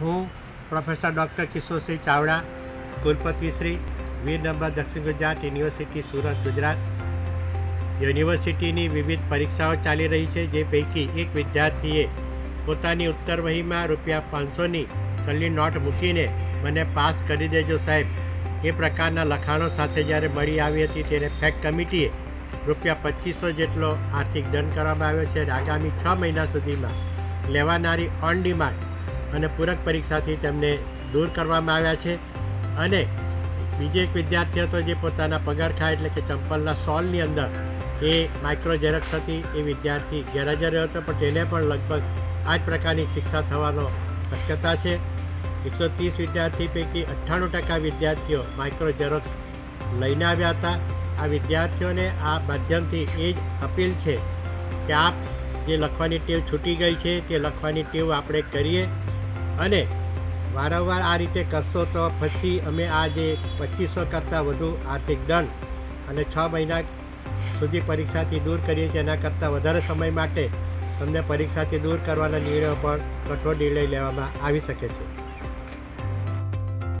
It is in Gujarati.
હું પ્રોફેસર ડૉક્ટર કિશોરસિંહ ચાવડા, કુલપતિ શ્રી વીર નંબર દક્ષિણ ગુજરાત યુનિવર્સિટી, સુરત, ગુજરાત. યુનિવર્સિટીની વિવિધ પરીક્ષાઓ ચાલી રહી છે, જે પૈકી એક વિદ્યાર્થીએ પોતાની ઉત્તર વહીમાં રૂપિયા પાંચસોની ચલની નોટ મૂકીને મને પાસ કરી દેજો સાહેબ. એ પ્રકારના લખાણો સાથે જ્યારે મળી આવી હતી ત્યારે ફેક કમિટીએ રૂપિયા પચીસો જેટલો આર્થિક દંડ કરવામાં આવ્યો છે આગામી છ મહિના સુધીમાં લેવાનારી ઓન ડિમાન્ડ અને પૂરક પરીક્ષાથી તેમને દૂર કરવામાં આવ્યા છે. અને બીજો એક વિદ્યાર્થી હતો જે પોતાના પગારખા એટલે કે ચંપલના સોલની અંદર એ માઇક્રો ઝેરોક્સ હતી, એ વિદ્યાર્થી ગેરહાજર રહ્યો હતો, પણ તેને પણ લગભગ આ જ પ્રકારની શિક્ષા થવાનો શક્યતા છે. એકસો ત્રીસ વિદ્યાર્થી પૈકી અઠ્ઠાણું ટકા વિદ્યાર્થીઓ માઇક્રો ઝેરોક્સ લઈને આવ્યા હતા. આ વિદ્યાર્થીઓને આ માધ્યમથી એ જ અપીલ છે કે આપ જે લખવાની ટેવ છૂટી ગઈ છે, તે લખવાની ટેવ આપણે કરીએ. અને વારંવાર આ રીતે કરશો તો પછી અમે આ જે પચીસો કરતાં વધુ આર્થિક દંડ અને છ મહિના સુધી પરીક્ષાથી દૂર કરીએ છીએ, એના કરતાં વધારે સમય માટે તમને પરીક્ષાથી દૂર કરવાના નિર્ણયો પર કઠોર નિર્ણય લેવામાં આવી શકે છે.